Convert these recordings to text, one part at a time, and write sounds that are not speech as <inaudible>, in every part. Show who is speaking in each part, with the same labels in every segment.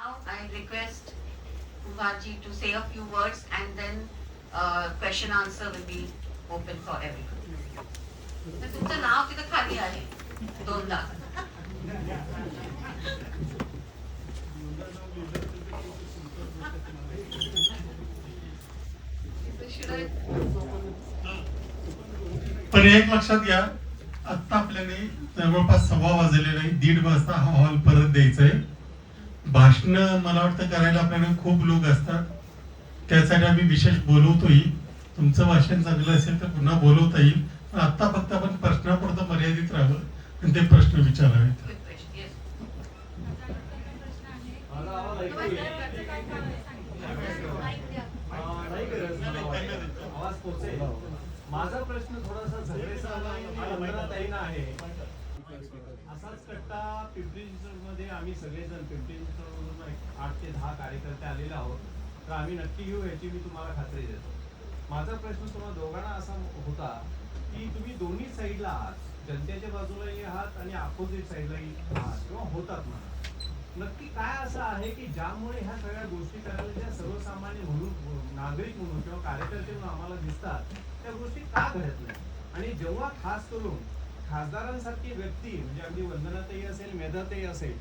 Speaker 1: Now I request Kumarji to say a few words and then uh, question answer will be open for everyone. तर तुमचं नाव तिथं खाली आहे दोनदा
Speaker 2: पण एक लक्षात घ्या आता आपल्याला जवळपास सव्वा वाजलेले नाही दीड वाजता हा हॉल परत द्यायचा आहे भाषण मला वाटतं करायला आपल्याला खूप लोक असतात. त्यासाठी आम्ही विशेष बोलवतोही तुमचं भाषण चांगलं असेल तर पुन्हा बोलवता येईल. पण आता फक्त आपण प्रश्नापुरतं मर्यादित राहावं आणि ते प्रश्न विचारावेत.
Speaker 3: माझा प्रश्न थोडासा झगडेचा आणि वंदनाताईंना आहे. कट्टा पिंपरी चिंचवडमध्ये आम्ही सगळेजण पिंपरी चिंचवडमधून आठ ते दहा कार्यकर्ते आलेले आहोत. तर आम्ही नक्की घेऊ याची मी तुम्हाला खात्री देतो. माझा प्रश्न तुम्हाला दोघांना असा होता की तुम्ही दोन्ही साईडला आहात. जनतेच्या बाजूलाही आहात आणि अपोजिट साईडलाही आहात किंवा होतात म्हणा. नक्की काय असं आहे की ज्यामुळे ह्या सगळ्या गोष्टी करायला ज्या सर्वसामान्य म्हणून नागरिक म्हणून किंवा कार्यकर्ते म्हणून आम्हाला दिसतात त्या गोष्टी का घडत नाही आणि जेव्हा खास करून खासदारांसारखी व्यक्ती म्हणजे अगदी वंदनातही असेल मेधातही असेल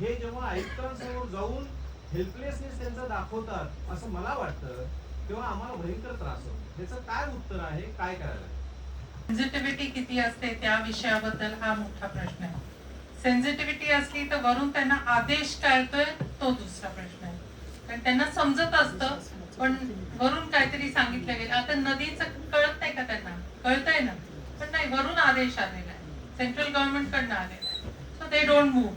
Speaker 3: हे जेव्हा आयुक्तांसमोर जाऊन हेल्पलेसनेस त्यांचा दाखवतात असं मला वाटतं तेव्हा आम्हाला भयंकर त्रास होतो. त्याचं काय उत्तर आहे? काय करायला
Speaker 4: सेन्सिटिव्हिटी किती असते त्या विषयाबद्दल हा मोठा प्रश्न आहे. सेन्सिटिव्हिटी असली तर वरून त्यांना आदेश कळतोय तो दुसरा प्रश्न आहे. कारण त्यांना समजत असतं पण वरून काहीतरी सांगितलं गेलं. आता नदीचं कळत नाही का त्यांना? कळतंय ना. पण नाही वरून आदेश आलेला आहे. सेंट्रल गव्हर्नमेंटकडनं कडनं आहे सो दे डोंट मूव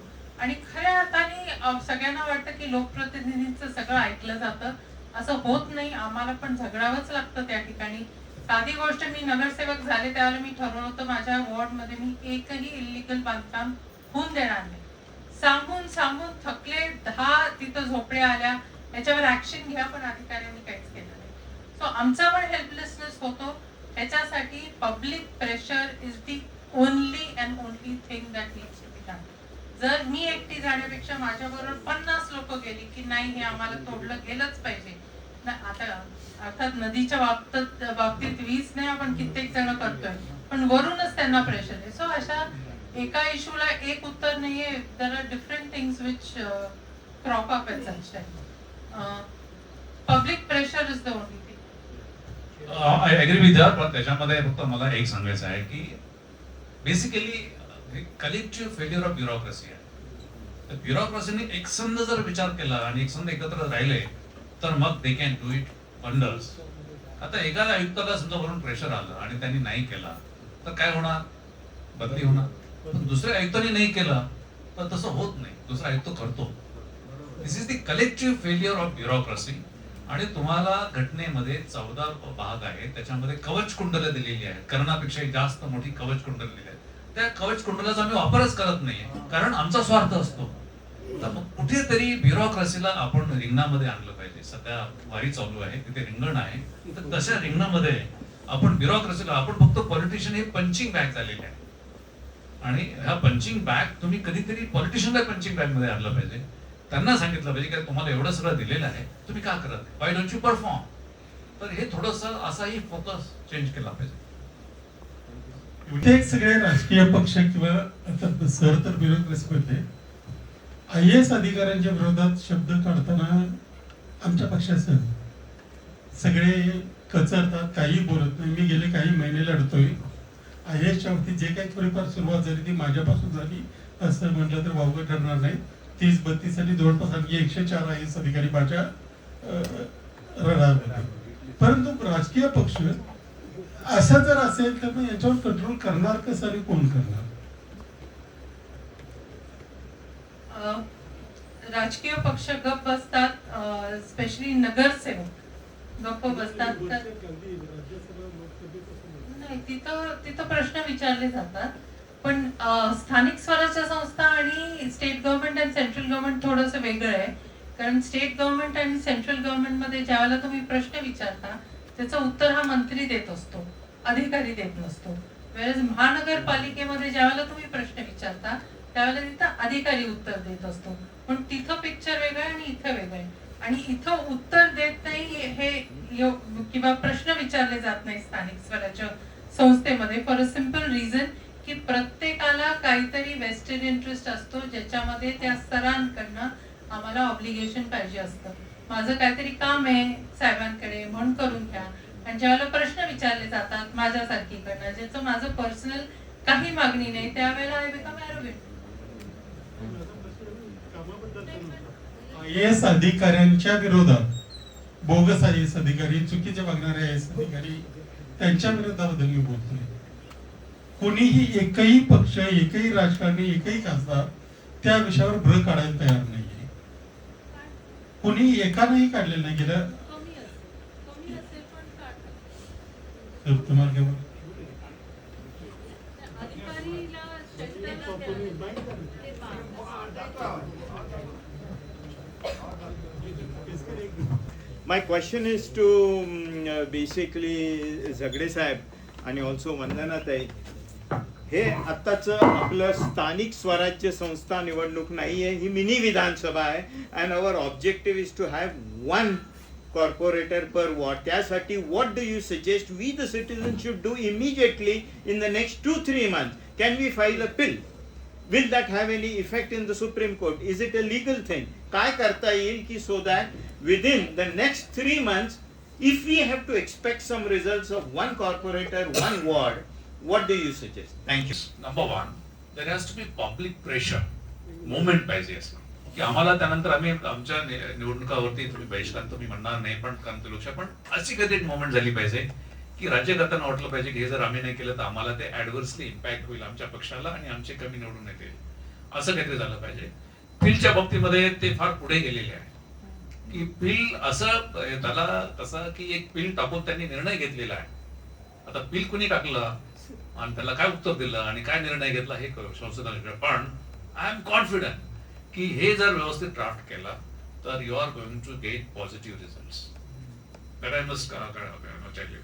Speaker 4: आणि खऱ्या अर्थाने सगळ्यांना वाटतं की लोकप्रतिनिधींचं सगळं ऐकलं जातं. असं होत नाही. आम्हाला पण झगडावंच लागतं त्या ठिकाणी. साधी गोष्ट मी नगरसेवक झाले त्यावेळेला मी ठरवलं होतं माझ्या वॉर्डमध्ये मी एकही इलिगल बांधकाम होऊन देणार नाही. सांगून सांगून थकले दहा तिथं झोपड्या आल्या. याच्यावर ऍक्शन घ्या पण अधिकाऱ्यांनी काहीच केलं नाही. सो आमचा पण हेल्पलेसनेस होतो. त्याच्यासाठी public pressure is the only and only thing that needs to be done जर मी एकटी जाण्यापेक्षा माझ्याबरोबर पन्नास लोक गेली की नाही हे आम्हाला तोडलं गेलंच पाहिजे. आता अर्थात नदीच्या बाबतीत बाबतीत वीस नाही आपण कित्येक जण करतोय. पण वरूनच त्यांना प्रेशर आहे. सो अशा एका इशूला एक उत्तर नाहीये. There are different things which crop up at such public pressure is the only thing
Speaker 5: I agree with that पण त्याच्यामध्ये फक्त मला एक सांगायचं आहे की basically collective failure of bureaucracy आहे ब्युरोक्रेसीने एकसंध जर विचार केला आणि एकसंध एकत्र राहिले तर मग they can do it wonders आता एखाद्या आयुक्ताला समजा वरून प्रेशर आलं आणि त्यांनी नाही केला तर काय होणार? बदली होणार. पण दुसऱ्या आयुक्ताने नाही केलं तर तसं होत नाही. दुसरा आयुक्त करतो. This is the collective failure of bureaucracy आणि तुम्हाला घटनेमध्ये चौदा भाग आहे. त्याच्यामध्ये कवच कुंडलं दिलेली आहेत. कर्णापेक्षा जास्त मोठी कवच कुंडल दिली आहेत. त्या कवच कुंडलाचा आम्ही वापरच करत नाहीये. कारण आमचा स्वार्थ असतो. तर मग कुठेतरी ब्युरोक्रेसीला आपण रिंगणामध्ये आणलं पाहिजे. सध्या वारी चालू आहे. तिथे रिंगण आहे. तर तशा रिंगणामध्ये आपण ब्युरोक्रेसीला आपण फक्त पॉलिटिशियन हे पंचिंग बॅग झालेले आहे आणि ह्या पंचिंग बॅग तुम्ही कधीतरी पॉलिटिशियनला पंचिंग बॅगमध्ये आणलं पाहिजे. त्यांना सांगितलं पाहिजे की तुम्हाला एवढं सगळं दिलेलं आहे तुम्ही का करत वाय डोंट यू परफॉर्म तर हे थोडस असाही फोकस चेंज केला पाहिजे.
Speaker 2: प्रत्येक सगळे राजकीय पक्ष किंवा सर तर ब्युरोक्रेसी होते आय एस अधिकाऱ्यांच्या विरोधात शब्द काढताना आमच्या पक्षाचं सगळे कचरतात काही बोलत नाही. मी गेले काही महिने लढतोय. आय एसच्या वरती जे काही थोडीफार सुरुवात झाली ती माझ्यापासून झाली. असं म्हटलं तर वावगं ठरणार नाही. तीस बत्तीस आणि जवळपास आणखी एकशे चार आय एस अधिकारी माझ्या रडारमध्ये परंतु राजकीय पक्ष असं जर असेल तर मग याच्यावर कंट्रोल करणार कसं आणि कोण करणार?
Speaker 4: राजकीय पक्ष गप बसतात स्पेशली नगरसेवक गप्प बसतात. तर नाही तिथं तिथं प्रश्न विचारले जातात. पण स्थानिक स्वराज्य संस्था आणि स्टेट गव्हर्नमेंट आणि सेंट्रल गव्हर्नमेंट थोडंसं वेगळं आहे. कारण स्टेट गव्हर्नमेंट आणि सेंट्रल गव्हर्नमेंटमध्ये ज्यावेळेला तुम्ही प्रश्न विचारता त्याचं उत्तर हा मंत्री देत असतो अधिकारी देत नसतो. वेळेस महानगरपालिकेमध्ये ज्यावेळेला तुम्ही प्रश्न विचारता त्यावेळेला तिथं अधिकारी उत्तर देत असतो. पण तिथं पिक्चर वेगळं आहे आणि इथं वेगळं आहे. आणि इथं उत्तर देत नाही हे किंवा प्रश्न विचारले जात नाही स्थानिक स्वराज्य संस्थेमध्ये फॉर अ सिंपल रिझन की प्रत्येकाला काहीतरी वेस्टेड इंटरेस्ट असतो ज्याच्यामध्ये त्या सरांकडनं आम्हाला ऑब्लिगेशन पाहिजे असतं. माझं काहीतरी काम आहे साहेबांकडे म्हणून करून घ्या. आणि ज्यावेळेला प्रश्न विचारले जातात माझ्यासारखीकडनं ज्याचं माझं पर्सनल काही मागणी नाही त्यावेळेला I become arrogant
Speaker 2: I S अधिकाऱ्यांच्या विरोधात बोगस आय एस अधिकारी चुकीचे वागणारे आय एस अधिकारी त्यांच्या विरोधाबद्दल मी बोलतोय. कोणीही एकही पक्ष एकही राजकारणी एकही खासदार त्या विषयावर भ्र काढायला तयार नाहीये. कोणी एकानंही काढलेलं नाही. गेलं
Speaker 4: कमी असेल. कमी असेल पण काढतात.
Speaker 2: तर तुम्हाला.
Speaker 6: My question is to um, uh, basically झगडे साहेब आणि ऑल्सो वंदना ताई. हे आत्ताच आपलं स्थानिक स्वराज्य संस्था निवडणूक नाहीये ही मिनी विधानसभा आहे. And our objective is to have one corporator per ward त्यासाठी what do you suggest we the citizen should do immediately in the next two three month can we file a PIL will that have any effect in the supreme court is it a legal thing काय करता येईल की so that within the next three month if we have to expect some result of one corporator one ward what do you suggest? Thank you.
Speaker 5: Number one there has to be public pressure. Movement पाहिजे असं की आम्हाला त्यानंतर आम्ही आमच्या निवडणुकावरती तुम्ही बहिष्कार तुम्ही म्हणणार नाही पण कारण लक्ष पण अशी कधी मुवमेंट झाली पाहिजे की राज्यकर्त्यांना वाटलं पाहिजे की हे जर आम्ही नाही केलं तर आम्हाला ते ऍडव्हर्सली इम्पॅक्ट होईल आमच्या पक्षाला आणि आमचे कमी निवडून येतील असं काहीतरी झालं पाहिजे फिलच्या बाबतीमध्ये ते फार पुढे गेलेले आहे की बिल असं त्याला तसा की एक बिल टाकून त्यांनी निर्णय घेतलेला आहे आता बिल कुणी टाकलं आणि त्याला काय उत्तर दिलं आणि काय निर्णय घेतला हे करू पण आय एम कॉन्फिडंट की हे जर व्यवस्थित ड्राफ्ट केला तर you are going to get positive result I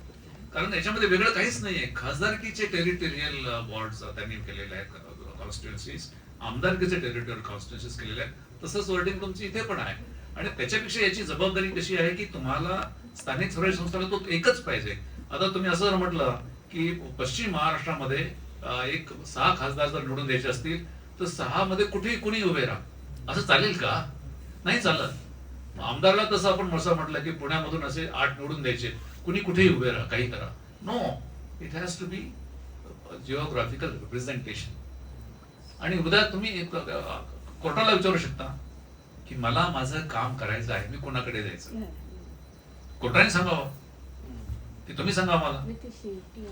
Speaker 5: कारण याच्यामध्ये वेगळं काहीच नाहीये. खासदारकीचे टेरिटोरियल वॉर्ड uh, uh, त्यांनी केलेले आहेत uh, कॉन्स्टिट्युएन्सीज आमदारकीचे टेरिटोरियल कॉन्स्टिट्युएन्सीज केलेले आहेत. तसंच वर्डिंग तुमची इथे पण आहे. आणि त्याच्यापेक्षा याची जबाबदारी कशी आहे की तुम्हाला स्थानिक स्वराज्य संस्थाला तो एकच पाहिजे. आता तुम्ही असं जर म्हटलं की पश्चिम महाराष्ट्रामध्ये एक सहा खासदार जर निवडून द्यायचे असतील तर सहा मध्ये कुठेही कुणी उभे राहा. असं चालेल का? नाही चालत. आमदारला तसं आपण असं म्हटलं की पुण्यामधून असे आठ निवडून द्यायचे. कुणी कुठेही उभे राहा काही करा. No it has to be geographical representation आणि उद्या तुम्ही कोर्टाला विचारू शकता की मला माझं काम करायचं आहे मी कोणाकडे जायचं? कोर्टाने सांगावं. की तुम्ही सांगा मला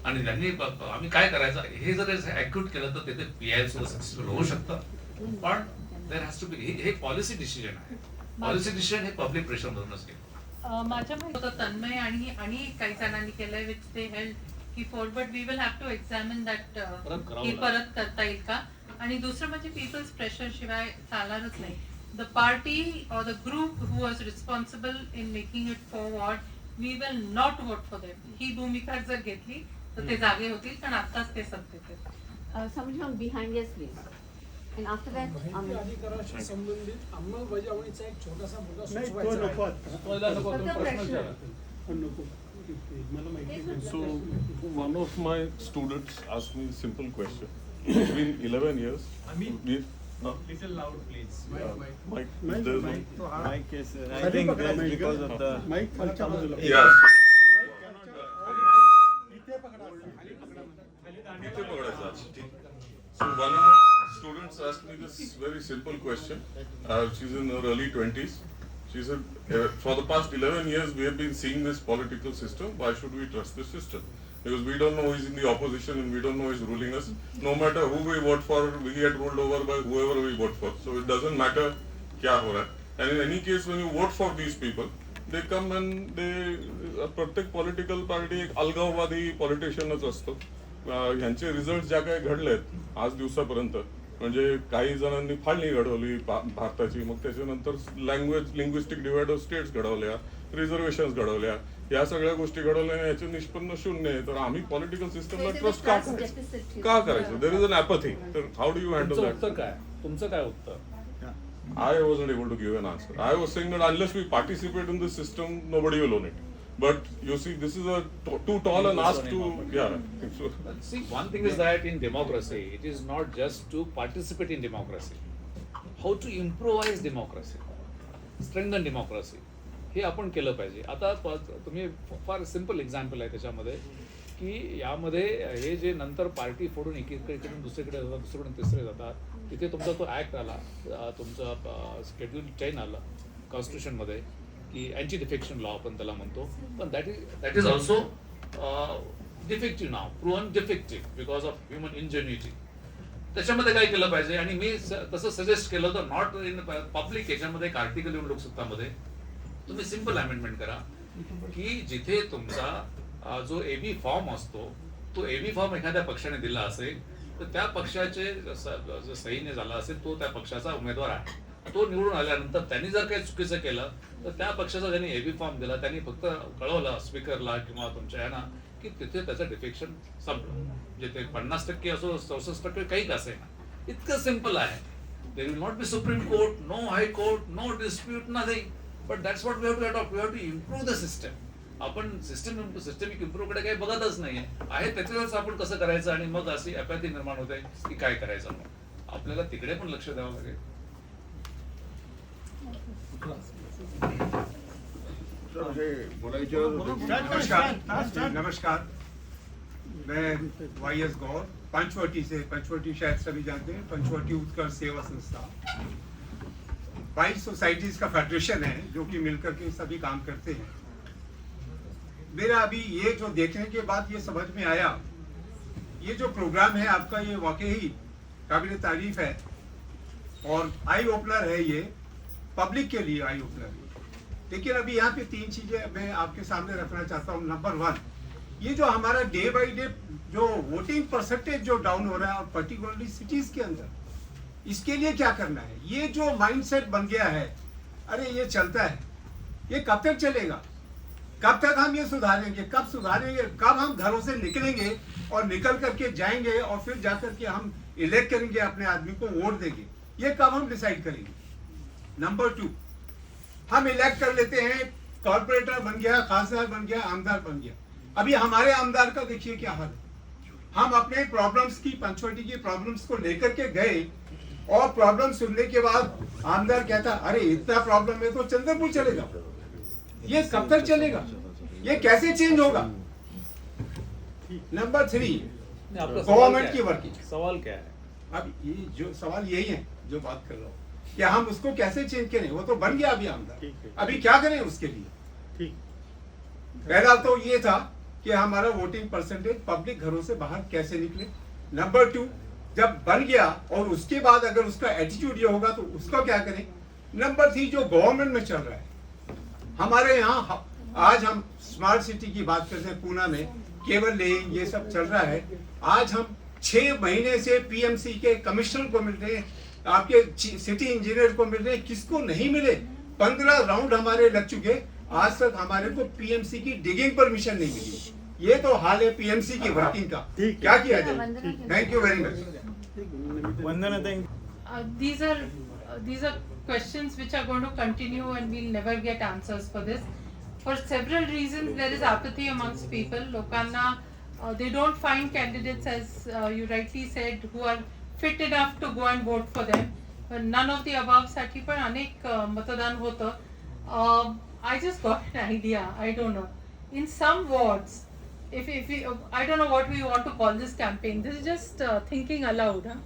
Speaker 5: आणि त्यांनी आम्ही काय करायचं? हे जर ऍक्युट केलं तर तिथे पी आय सुद्धा सक्सेसफुल होऊ शकतं. पण देर हॅज टू बी हे पॉलिसी डिसिजन आहे. पॉलिसी डिसिजन हे पब्लिक प्रेशर मधूनच घेईल
Speaker 4: अं, माझ्या माहिती होतं तन्मय आणि आणि काही जणांनी केलंय विच ते हेल्ड की forward we will have to examine that की परत करता येईल का? आणि दुसरं म्हणजे पीपल्स प्रेशर शिवाय चालणारच नाही. The party or the group who was responsible in making it forward we will not vote for them ही भूमिका जर घेतली तर ते जागे होतील कारण आताच ते सत्तेत आहेत
Speaker 7: Uh, somebody from behind, yes, please. And after that,
Speaker 8: माहिती
Speaker 7: Amin.
Speaker 8: अधिकाराशी संबंधित अंमलबजावणीचा एक छोटासा मुद्दा
Speaker 6: नाही, तो
Speaker 8: सुचवायचा
Speaker 6: नको
Speaker 8: आहे.
Speaker 7: फक्त प्रश्न.
Speaker 9: So, one of my students asked me a simple question. It's been 11 years. We, No?
Speaker 3: Little loud, please.
Speaker 9: Yeah. Mike, Mike, there's no-
Speaker 6: Mike, तो हाँ Mike is, I think that's because of the.
Speaker 9: Mic खालच्या बाजूला Yes.
Speaker 2: Mic खालच्या- अहो, mic इथे पकडा खाली पकडा
Speaker 10: इथे पकडायचं अच्छा
Speaker 9: ठीक so one of students ask me this very simple question she is in early twenties she for the past eleven years we have been seeing this political system why should we trust this system Because we don't know who in the opposition and we don't know who ruling us. No matter who we vote for, we get ruled over by whoever we vote for. So it doesn't matter kya ho raha And in any case, when you vote for these people, they come and they uh, प्रत्येक political party एक अलगाववादी पॉलिटिशियनच असतो ह्यांचे result ज्या काही घडलेत आज दिवसापर्यंत म्हणजे काही जणांनी फाळणी घडवली भारताची. मग त्याच्यानंतर language linguistic divide of states घडवल्या रिझर्वेशन घडवल्या. या सगळ्या गोष्टी घडवल्या याचे निष्पन्न शून्य आहे. तर आम्ही पॉलिटिकल सिस्टमला ट्रस्ट का करायचं. का करायचं? देर इज अन ॲपथी तर how do
Speaker 3: you
Speaker 9: handle
Speaker 3: that काय? तुमचं काय उत्तर?
Speaker 9: I wasn't able to give an answer. I was saying that unless we participate in this system, nobody will own it. But you see, this is a t- too tall an ask to, yeah. So,
Speaker 5: See, one thing is that in democracy, it is not just to participate in democracy. How to improvise democracy, strengthen democracy. हे आपण केलं पाहिजे आता तुम्ही फार simple example आहे त्याच्यामध्ये की यामध्ये हे जे नंतर पार्टी फोडून एकीकडे दुसरीकडे जातात दुसरीकडून तिसरे जातात तिथे तुमचा तो ॲक्ट आला अं, तुमचा स्केड्यूल टेन आलं कॉन्स्टिट्यूशनमध्ये की अँटी डिफेक्शन लॉ आपण त्याला म्हणतो. पण that is that is also defective now proven defective because of human ingenuity त्याच्यामध्ये काय केलं पाहिजे? आणि मी तसं सजेस्ट केलं होतं नॉट इन पब्लिक याच्यामध्ये एक आर्टिकल येऊन लोकसत्तामध्ये. तुम्ही सिंपल अमेंडमेंट करा की जिथे तुमचा जो एबी फॉर्म असतो तो एबी फॉर्म एखाद्या पक्षाने दिला असेल तर त्या पक्षाचे सहीने झाला असेल तो त्या पक्षाचा उमेदवार आहे. तो निवडून आल्यानंतर त्यांनी जर काही चुकीचं केलं तर त्या पक्षाचा त्यांनी एबी फॉर्म दिला त्यांनी फक्त कळवलं स्पीकरला किंवा तुमच्या यांना की तिथे त्याचं डिफेक्शन संपलं. म्हणजे ते पन्नास टक्के असो चौसष्ट टक्के काही असेल इतकं सिंपल आहे. There will not be supreme court no high court no dispute nothing but that's what we have to adopt we have to improve the system आपण सिस्टम सिस्टमिक इम्प्रूव्हकडे काही बघतच नाहीये. आहे त्याच्यावरच आपण कसं करायचं आणि मग अशी अपॅथी निर्माण होते की काय करायचं? आपल्याला तिकडे पण लक्ष द्यावं लागेल.
Speaker 11: नमस्कार। मैं वाई एस गौर, पंचवटी से, पंचवटी शायद सभी जानते हैं, पंचवटी उत्कर्ष सेवा संस्था। बाईस सोसाइटीज का फेडरेशन है, जो कि मिलकर के सभी काम करते हैं। मेरा अभी ये जो देखने के बाद ये समझ में आया, ये जो प्रोग्राम है, आपका ये वाकई ही काबिल तारीफ़ है। और आई ओपनर है ये पब्लिक के लिए आई ओपनर लेकिन अभी यहाँ पे तीन चीज़ें मैं आपके सामने रखना चाहता हूँ। नंबर वन ये जो हमारा डे बाई डे जो वोटिंग परसेंटेज जो डाउन हो रहा है और पर्टिकुलरली सिटीज़ के अंदर, इसके लिए क्या करना है? ये जो माइंडसेट बन गया है, अरे ये चलता है। ये कब तक चलेगा? कब तक हम ये सुधारेंगे? कब सुधारेंगे? कब हम घरों से निकलेंगे और निकल करके जाएँगे और फिर जाकर के हम इलेक्ट करेंगे, अपने आदमी को वोट देंगे? ये कब हम डिसाइड करेंगे? नंबर टू हम इलेक्ट कर लेते हैं कॉर्पोरेटर बन गया खासदार बन गया आमदार बन गया। अभी हमारे आमदार का देखिए क्या हाल है। हम अपने प्रॉब्लम्स की पंचवटी की प्रॉब्लम्स को लेकर के गए और प्रॉब्लम सुनने के बाद आमदार कहता अरे इतना प्रॉब्लम है तो चंद्रपुर चलेगा। ये कब तक चलेगा? ये कैसे चेंज होगा? नंबर थ्री गवर्नमेंट की वर्किंग
Speaker 3: सवाल क्या है?
Speaker 11: अब ये जो सवाल यही है जो बात कर रहा हूँ। कि हम उसको कैसे चेंज करें? वो तो बन गया अभी आमदार अभी क्या करें उसके लिए? पहला तो ये था कि हमारा वोटिंग परसेंटेज पब्लिक घरों से बाहर कैसे निकले। नंबर टू जब बन गया और उसके बाद अगर उसका एटीट्यूड ये होगा तो उसका क्या करें? नंबर थ्री जो गवर्नमेंट में चल रहा है हमारे यहाँ आज हम स्मार्ट सिटी की बात करते हैं पूना में केवल लेन ये सब चल रहा है। आज हम छह महीने से पीएमसी के कमिश्नर को मिल रहे हैं। आपके सिटी इंजीनियर को मिल रहे हैं किसको नहीं मिले पंद्रह राउंड हमारे लग चुके आज तक हमारे को पीएमसी की डिगिंग परमिशन नहीं मिली ये तो हाल है पीएमसी की वर्किंग का क्या किया जाए thank you very
Speaker 6: much Vandana
Speaker 4: Uh, uh, these are questions which are going to continue and we'll never get answers for this. For several reasons, there is apathy amongst people. Lokanna, uh, they don't find candidates, as uh, you rightly said, who are fit enough to go and vote for them. But none of the above साठी पण अनेक uh, मतदान होतं. Uh, I just got an idea. I don't know. In some wards, if if we, uh, I don't know what we want to call this campaign. This is just uh, thinking aloud. Huh?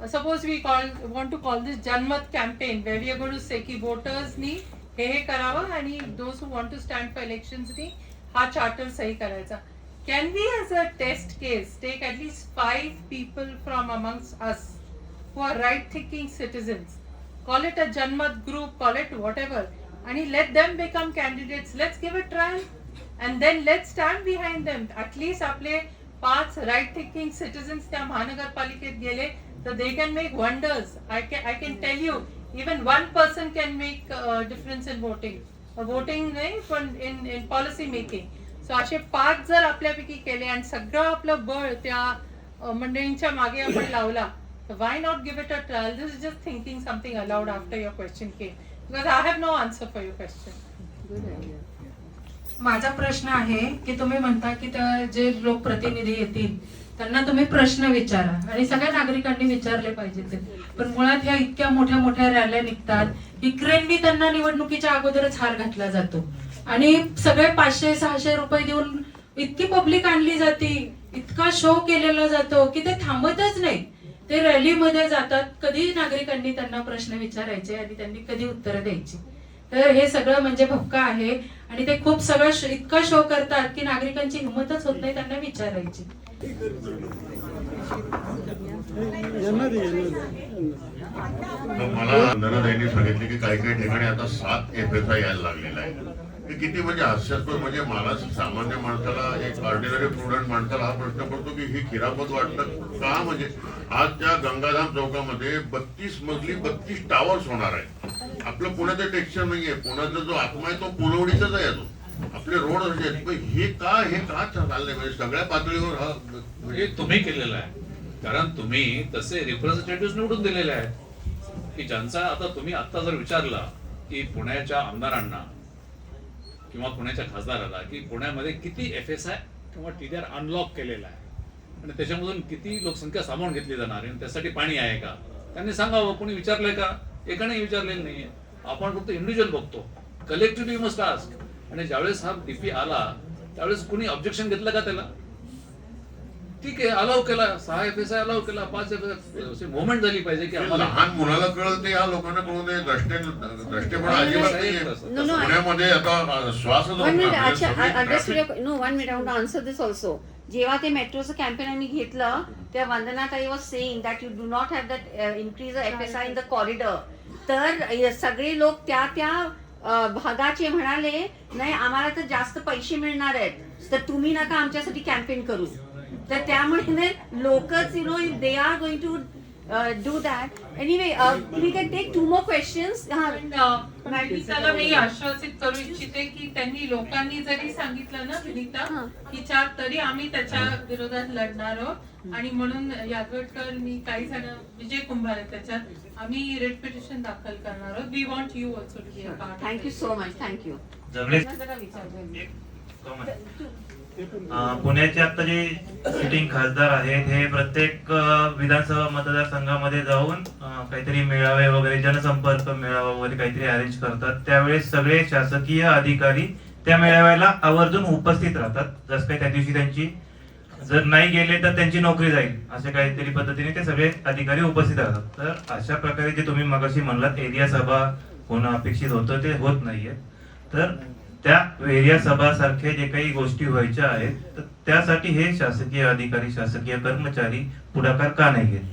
Speaker 4: Uh, suppose we call want to call this Janmat campaign where we are going to say की voters नी हे हे करावं आणि those who want to stand for elections नी हा charter सही करायचा. Can we as a test case take at least five people from amongst us who are right thinking citizens call it a Janmat group call it whatever and let them become candidates let's give a trial and then let's stand behind them at least आपले पाच right thinking citizens त्या महानगरपालिकेत गेले तर they can make wonders I can I can tell you even one person can make difference in voting voting नाही पण in in policy making So असे पाच जर आपल्यापैकी केले आणि सगळं आपलं बळ त्या मंडळींच्या मागे आपण लावला तर why not give it a trial this is just thinking something aloud after your question came because I have no answer for
Speaker 7: your question.
Speaker 12: माझा प्रश्न आहे की तुम्ही म्हणता की त्या जे लोकप्रतिनिधी येतील त्यांना तुम्ही प्रश्न विचारा. आणि सगळ्या नागरिकांनी विचारले पाहिजे ते. पण मुळात ह्या इतक्या मोठ्या मोठ्या रॅल्या निघतात युक्रेननी त्यांना निवडणुकीच्या अगोदरच हार घातला जातो. आणि सगळे पाचशे सहाशे रुपये देऊन इतकी पब्लिक आणली जाते इतका शो केलेला जातो की ते थांबतच नाही. ते रॅलीमध्ये जातात कधी नागरिकांनी त्यांना प्रश्न विचारायचे आणि त्यांनी कधी उत्तरं द्यायची. तर हे सगळं म्हणजे भपका आहे. आणि ते खूप सगळं इतका शो करतात की नागरिकांची हिंमतच होत नाही त्यांना विचारायची.
Speaker 13: मला सांगितले की काही काही ठिकाणी आता सात एफ एस आय यायला लागलेला आहे. ते किती म्हणजे हास्यास्पद म्हणजे मला सामान्य माणसाला एक ऑर्डिनरी स्टुडंट माणसाला हा प्रश्न पडतो की हे खिरापत वाटलं का? म्हणजे आज त्या गंगाधाम चौकामध्ये बत्तीस मजली बत्तीस टावर्स होणार आहे आपलं पुण्याचं टेक्स्चर नाहीये. पुण्याचा जो आत्मा आहे तो पुलवडीचाच आहे तो. आपले रोड असे हे का हे का चाललंय म्हणजे सगळ्या पातळीवर हा म्हणजे
Speaker 5: तुम्ही केलेला आहे. कारण तुम्ही तसे रिप्रेझेंटेटिव्ह निवडून दिलेले आहेत. की ज्यांचा आता तुम्ही आता जर विचारला की पुण्याच्या आमदारांना किंवा पुण्याच्या खासदाराला की पुण्यामध्ये किती एफ एस आय किंवा टी डी आर अनलॉक केलेला आहे. आणि त्याच्यामधून किती लोकसंख्या सामावून घेतली जाणार आणि त्यासाठी पाणी आहे का? त्यांनी सांगावं कोणी विचारलंय का? एकाने विचारलेलं नाहीये. आपण फक्त इंडिव्हिज्युअल बघतो. कलेक्टिव्ह मस्ट आस्क आणि ज्यावेळेस हा डीपी आला त्यावेळेस कुणी ऑब्जेक्शन घेतलं का त्याला? ठीक आहे अलाव केला सहा एफ एस आय अलाव केला पाच एफ एस मुवमेंट झाली पाहिजे की
Speaker 13: ते
Speaker 5: आम्हाला
Speaker 13: लहान मुलाला कळलं ते या लोकांना कळून दे द्रष्टे द्रष्टेपणा अजिबात नाहीये.
Speaker 7: No, no, I-
Speaker 13: पुण्यामध्ये आता श्वास
Speaker 7: अच्छा, minute, I want to answer this also. जेव्हा ते मेट्रोचं कॅम्पेन आम्ही घेतलं तेव्हा वंदनाताई was saying that you do not have that increase F S I in the corridor तर अ, सगळे लोक त्या त्या अ, भागाचे म्हणाले नाही आम्हाला तर जास्त पैसे मिळणार आहेत. तर तुम्ही नका आमच्यासाठी कॅम्पेन करू. तर त्यामुळे लोकच you know they are going to do that anyway we can take two more questions हा.
Speaker 4: विनीताला मी आश्वासित करू इच्छिते की त्यांनी लोकांनी जरी सांगितलं ना विनीता. की चार तरी आम्ही त्याच्या विरोधात लढणार आहोत. आणि म्हणून यादवटकर मी काही जण विजय कुंभार आहेत त्याच्यात आम्ही रेड पिटिशन दाखल करणार आहोत. We want you also to be a part
Speaker 7: thank you so much
Speaker 14: thank you
Speaker 7: जरा विचारलं
Speaker 14: अं, पुण्याचे आता जे सिटिंग खासदार आहेत हे प्रत्येक विधानसभा मतदारसंघामध्ये जाऊन काहीतरी मेळावे वगैरे जनसंपर्क मेळावा वगैरे काहीतरी अरेंज करतात. त्यावेळेस सगळे शासकीय अधिकारी त्या मेळाव्याला आवर्जून उपस्थित राहतात. जसं काही त्या दिवशी त्यांची जर नाही गेले तर त्यांची नोकरी जाईल अशा काहीतरी पद्धतीने ते सगळे अधिकारी उपस्थित राहतात. तर अशा प्रकारे जे तुम्ही मगाशी म्हणलात एरिया सभा होणं अपेक्षित होतं ते होत नाहीये. तर त्या एरिया सभा सारख्या जे काही गोष्टी व्हायच्या आहेत तर त्यासाठी हे शासकीय अधिकारी शासकीय कर्मचारी पुढाकार का नाही घेत?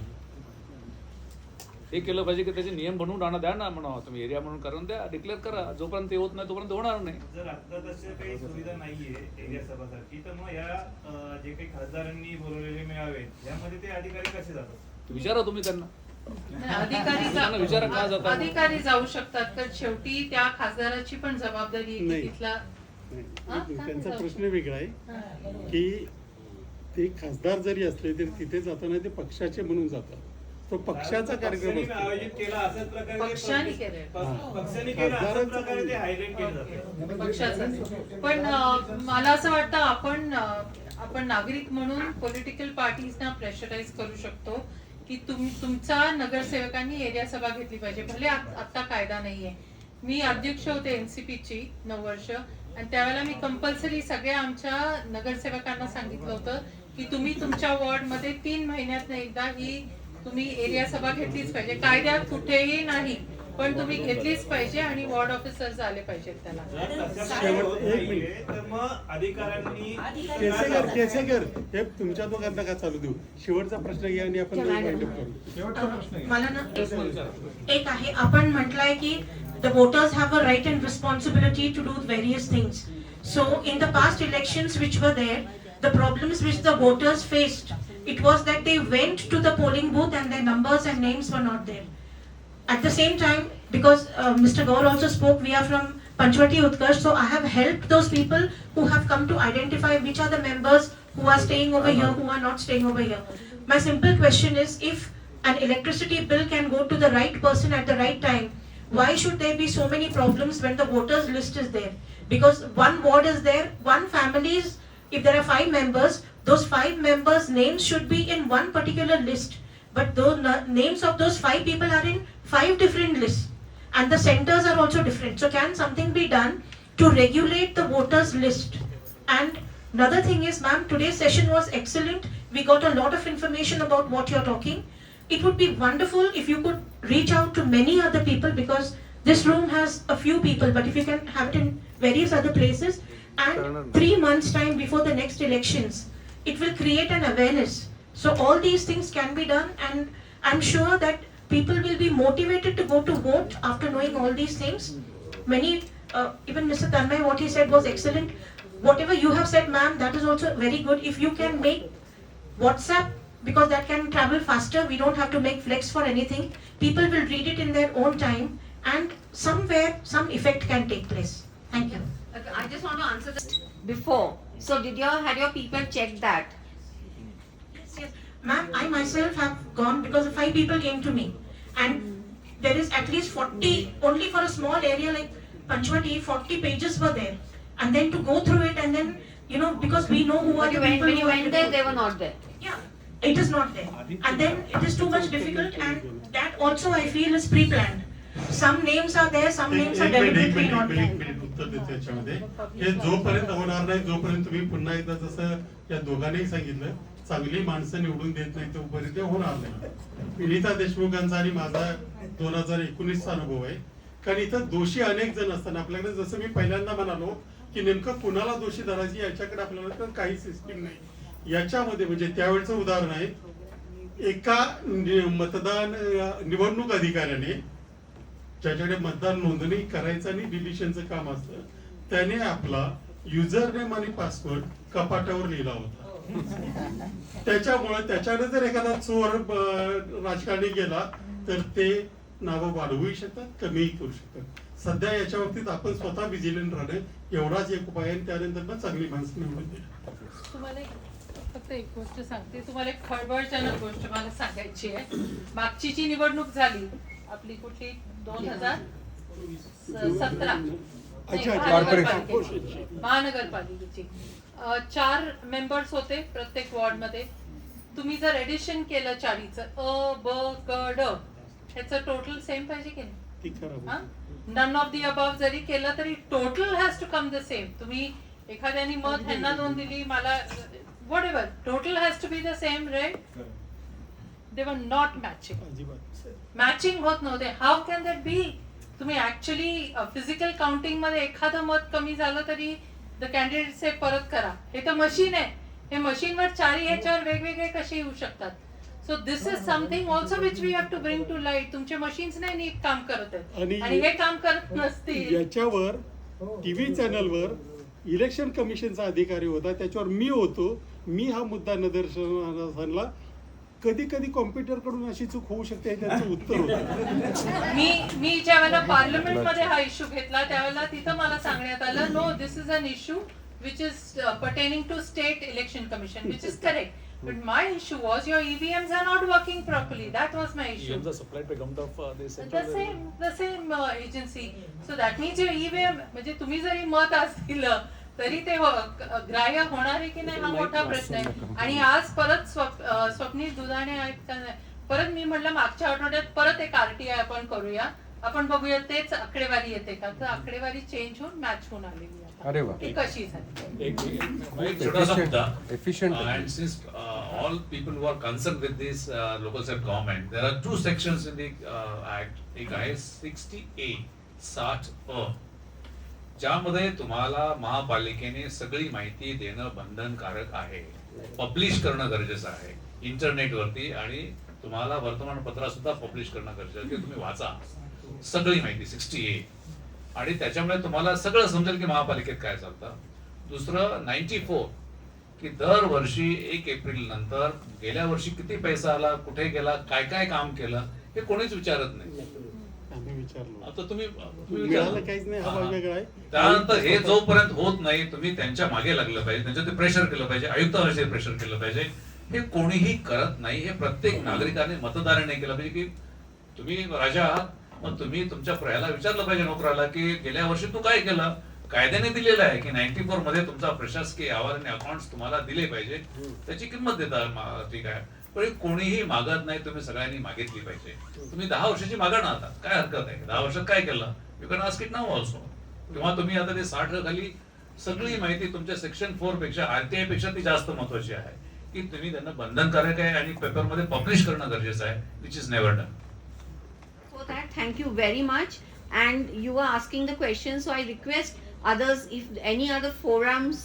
Speaker 5: हे केलं पाहिजे की त्याचे नियम बनवून आणा द्या ना म्हणा तुम्ही एरिया म्हणून करून द्या डिक्लेअर करा. जोपर्यंत ते होत नाही तोपर्यंत होणार नाही.
Speaker 14: जर आता तसे काही सुविधा नाहीये एरिया सभासारखी तर मग या अं, जे काही खासदारांनी बोलवलेले मेळावे यामध्ये ते अधिकारी कसे जातात?
Speaker 5: विचारा तुम्ही त्यांना.
Speaker 4: अधिकारी <laughs> जा- अधिकारी जाऊ शकतात तर शेवटी त्या खासदाराची पण जबाबदारी आहे की तिथला हा?
Speaker 2: त्यांचा प्रश्न वेगळा आहे की ते खासदार जरी असले तरी तिथे जाताना ते पक्षाचे म्हणून जातात. तो पक्षाचा कार्यक्रम
Speaker 11: पक्षाने
Speaker 2: असतो.
Speaker 11: आयोजित केला अशाच प्रकारे ते
Speaker 4: पक्षाने केलंय.
Speaker 11: पक्ष- पक्षाने केलं अशाच
Speaker 2: खासदारांचं
Speaker 11: प्रकारे ते
Speaker 2: काम.
Speaker 11: हायलाइट केलं जातं.
Speaker 4: पक्षाचा पण अं, मला असं वाटतं आपण अं, आपण नागरिक म्हणून पॉलिटिकल पार्टीजना प्रेशराईज करू शकतो. की तुम्ही तुमचा नगरसेवकांनी एरिया सभा घेतली पाहिजे. भले आता कायदा नाहीये. मी अध्यक्ष होते एनसीपीची नऊ वर्ष. आणि त्यावेळेला मी कंपल्सरी सगळ्या आमच्या नगरसेवकांना सांगितलं होतं की तुम्ही तुमच्या वॉर्डमध्ये तीन महिन्यात एकदा ही तुम्ही एरिया सभा घेतलीच पाहिजे. कायद्यात कुठेही नाही. पण तुम्ही घेतलीच पाहिजे आणि वॉर्ड ऑफिसर्स आले पाहिजेत त्याला.
Speaker 11: तर मग अधिकाऱ्यांनी
Speaker 2: केसेकर केसेकर हे तुमच्या दोघांना का चालू देऊ? शेवटचा प्रश्न घ्या आणि आपण
Speaker 7: चला,
Speaker 2: वाईंड अप करू.
Speaker 12: मला ना एक आहे आपण म्हटलंय की the voters have a right and responsibility to do various things so in the past elections which were there the problems which the voters faced, it was that they went to the polling booth and their numbers and names were not there. At the same time, because uh, Mr. Gaur also spoke, we are from Panchwati Utkarsh, so I have helped those people who have come to identify which are the members who are staying over here, who are not staying over here. My simple question is if an electricity bill can go to the right person at the right time, why should there be so many problems when the voters list is there? Because one ward is there, one family is, if there are five members, those five members' names should be in one particular list. But those na- names of those five people are in five different lists. And the centers are also different. So can something be done to regulate the voters list? And another thing is, ma'am, today's session was excellent. We got a lot of information about what you're talking. It would be wonderful if you could reach out to many other people because this room has a few people, but if you can have it in various other places and three months time before the next elections, it will create an awareness. So all these things can be done and I'm sure that people will be motivated to go to vote after knowing all these things. Many, uh, even Mr. Tanmay, what he said was excellent. Whatever you have said, ma'am, that is also very good. If you can make WhatsApp, because that can travel faster, we don't have to make flex for anything. People will read it in their own time and somewhere some effect can take place. Thank you.
Speaker 7: I just want to answer this before. So did your had your people check that?
Speaker 12: Yes, yes. Ma'am, I myself have gone because five people came to me. And there is at least 40, only for a small area like Panchwati, 40 pages were there. And then to go through it and then, you know, because we know who are
Speaker 7: But
Speaker 12: the
Speaker 7: you
Speaker 12: people
Speaker 7: went, when
Speaker 12: who
Speaker 7: you
Speaker 12: are
Speaker 7: went
Speaker 12: to
Speaker 7: there,
Speaker 12: vote.
Speaker 7: they were not there.
Speaker 12: Yeah, it is not there. And then it is too much difficult and that also I feel is pre-planned. Some names are there, some
Speaker 2: एक
Speaker 12: names are
Speaker 2: एक minute एक
Speaker 12: deliberately
Speaker 2: minute
Speaker 12: not
Speaker 2: एक minute
Speaker 12: there.
Speaker 2: Minute उत्तर देतो याच्यामध्ये हे जोपर्यंत होणार नाही जोपर्यंत तुम्ही पुन्हा एकदा जसं या दोघांनाही सांगितलं चांगली माणसं निवडून देत नाही तोपर्यंत ते होणार नाही. विनिता देशमुखांचा आणि माझा दोन हजार एकोणीसचा अनुभव आहे. कारण इथं दोषी अनेक जण असताना आपल्याकडे जसं मी पहिल्यांदा म्हणालो की नेमकं कुणाला दोषी धरायची याच्याकडे आपल्याला तर काही सिस्टीम नाही. याच्यामध्ये म्हणजे त्यावेळेचं उदाहरण आहे. एका मतदान निवडणूक अधिकाऱ्याने ज्याच्याकडे मतदान नोंदणी करायचं आणि डिलिशनचं काम असतं त्याने आपला युजर नेम आणि पासवर्ड कपाटावर लिहिला होता. त्याच्यामुळे त्याच्याकडे जर एखादा चोर राजकारणी गेला तर ते नावं वाढवूही शकतात कमीही करू शकतात. सध्या याच्या बाबतीत आपण स्वतः विजिलंट राहणं एवढाच एक उपाय आहे त्यानंतर चांगली माणसं निवडून
Speaker 4: एक- फक्त एक गोष्ट सांगते. तुम्हाला एक खळबळजनक गोष्ट मला सांगायची आहे. मागची जी निवडणूक झाली. आपली कुठली? दोन हजार सतरा. महानगरपालिकेची. चार मेंबर्स होते प्रत्येक वॉर्डमध्ये तुम्ही जर एडिशन केलं चाळीचं अ ब क ड ह्याचं टोटल सेम पाहिजे की नाही? नन ऑफ दी अबाव जरी केलं तरी total has to come the same तुम्ही एखाद्याने मत ह्यांना दोन दिली मला whatever total has to be the same rate they were not matching matching होत नव्हते. हाऊ कॅन दॅट बी तुम्ही ऍक्च्युली फिजिकल काउंटिंगमध्ये एखादं मत कमी झालं तरी द कॅन्डिडेट से परत करा. हे तर मशीन आहे. हे मशीनवर चारही ह्याच्यावर वेगवेगळे कसे येऊ शकतात? So this is something also which we have to bring to light तुमचे मशीन्स नाही नीट काम करत आहेत.
Speaker 2: आणि-
Speaker 4: हे काम करत नसतील.
Speaker 2: याच्यावर टीव्ही चॅनलवर इलेक्शन कमिशनचा अधिकारी होता. त्याच्यावर मी होतो. मी हा मुद्दा निदर्शनास आणला कधी कधी कॉम्प्युटरकडून अशी चूक होऊ शकते हे त्यांचं उत्तर होतं
Speaker 4: मी मी ज्या वेळेला पार्लमेंटमध्ये हा इश्यू घेतला त्यावेळेला तिथं मला सांगण्यात आलं no this is an issue which is pertaining to state election commission which is correct But my issue was your EVMs are not working properly. That was my issue.
Speaker 8: EVMs are supplied by government of uh, the
Speaker 4: The same, the same uh, agency. So that means your EVM, म्हणजे तुम्ही जरी मत दिलं तरी ते हो- ग्राह्य होणार आहे की नाही हा मोठा प्रश्न आहे. आणि आज परत स्वप्नील दुधाणे आहेत? परत मी म्हटलं मागच्या आठवड्यात परत एक आरटीआय आपण करूया. आपण बघूया तेच आकडेवारी येते का? तर आकडेवारी चेंज होऊन मॅच होऊन आलेली.
Speaker 15: अरे वा.
Speaker 4: कशी
Speaker 5: who are concerned with this uh, local self government there are two sections in the uh, act. एक आहे सिक्स्टी ए साठ अ ज्यामध्ये तुम्हाला महापालिकेने सगळी माहिती देणं बंधनकारक आहे. पब्लिश करणं गरजेचं आहे. इंटरनेटवरती आणि तुम्हाला वर्तमानपत्रात सुद्धा पब्लिश करणं गरजेचं आहे. की तुम्ही वाचा. सगळी माहिती सिक्स्टी ए आणि त्याच्यामुळे तुम्हाला सगळं समजेल की महापालिकेत काय चालतं. दुसरं नाईन्टी फोर की दरवर्षी एक एप्रिल नंतर गेल्या वर्षी किती पैसा आला कुठे गेला काय काय काम केलं हे कोणीच विचारत नाही. आता तुम्ही तुम्ही विचारा. हा. त्यानंतर हे जोपर्यंत होत नाही तुम्ही त्यांच्या मागे लागलं पाहिजे त्यांच्या ते प्रेशर केलं पाहिजे आयुक्तावरचे प्रेशर केलं पाहिजे. हे कोणीही करत नाही हे प्रत्येक नागरिकाने मतदाराने केलं पाहिजे की तुम्ही राजा आहात मग तुम्ही तुमच्या प्रयाला विचारलं पाहिजे नोकराला की गेल्या वर्षी तू काय केलं? कायद्याने दिलेलं आहे की नाईन्टी फोरमध्ये तुमचा प्रशासकीय अहवाल आणि अकाउंट तुम्हाला दिले पाहिजे. त्याची किंमत देता मा- ठीक आहे. पण हे कोणीही मागत नाही तुम्ही सगळ्यांनी मागितली पाहिजे. तुम्ही दहा वर्षाची मागा ना आता. काय हरकत आहे दहा वर्षात काय केलं? You can ask it now also किंवा तुम्ही आता ते साठ खाली सगळी माहिती तुमच्या सेक्शन फोरपेक्षा आरटीआयपेक्षा ती जास्त महत्वाची आहे. की तुम्ही त्यांना बंधनकारक आहे आणि पेपरमध्ये पब्लिश करणं गरजेचं आहे which is never done
Speaker 7: For that thank very much and And you were asking the question, so I request others, if any other forums,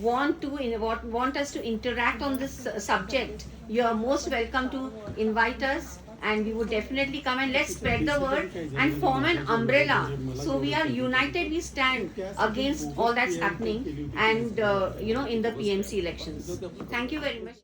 Speaker 7: want to in, want, want us to interact on this uh, subject, you are most welcome to invite us. And we would definitely come and let's spread the word and form an umbrella. So we are united, we stand against all that's happening and, uh, you know, in the PMC elections. Thank you very much.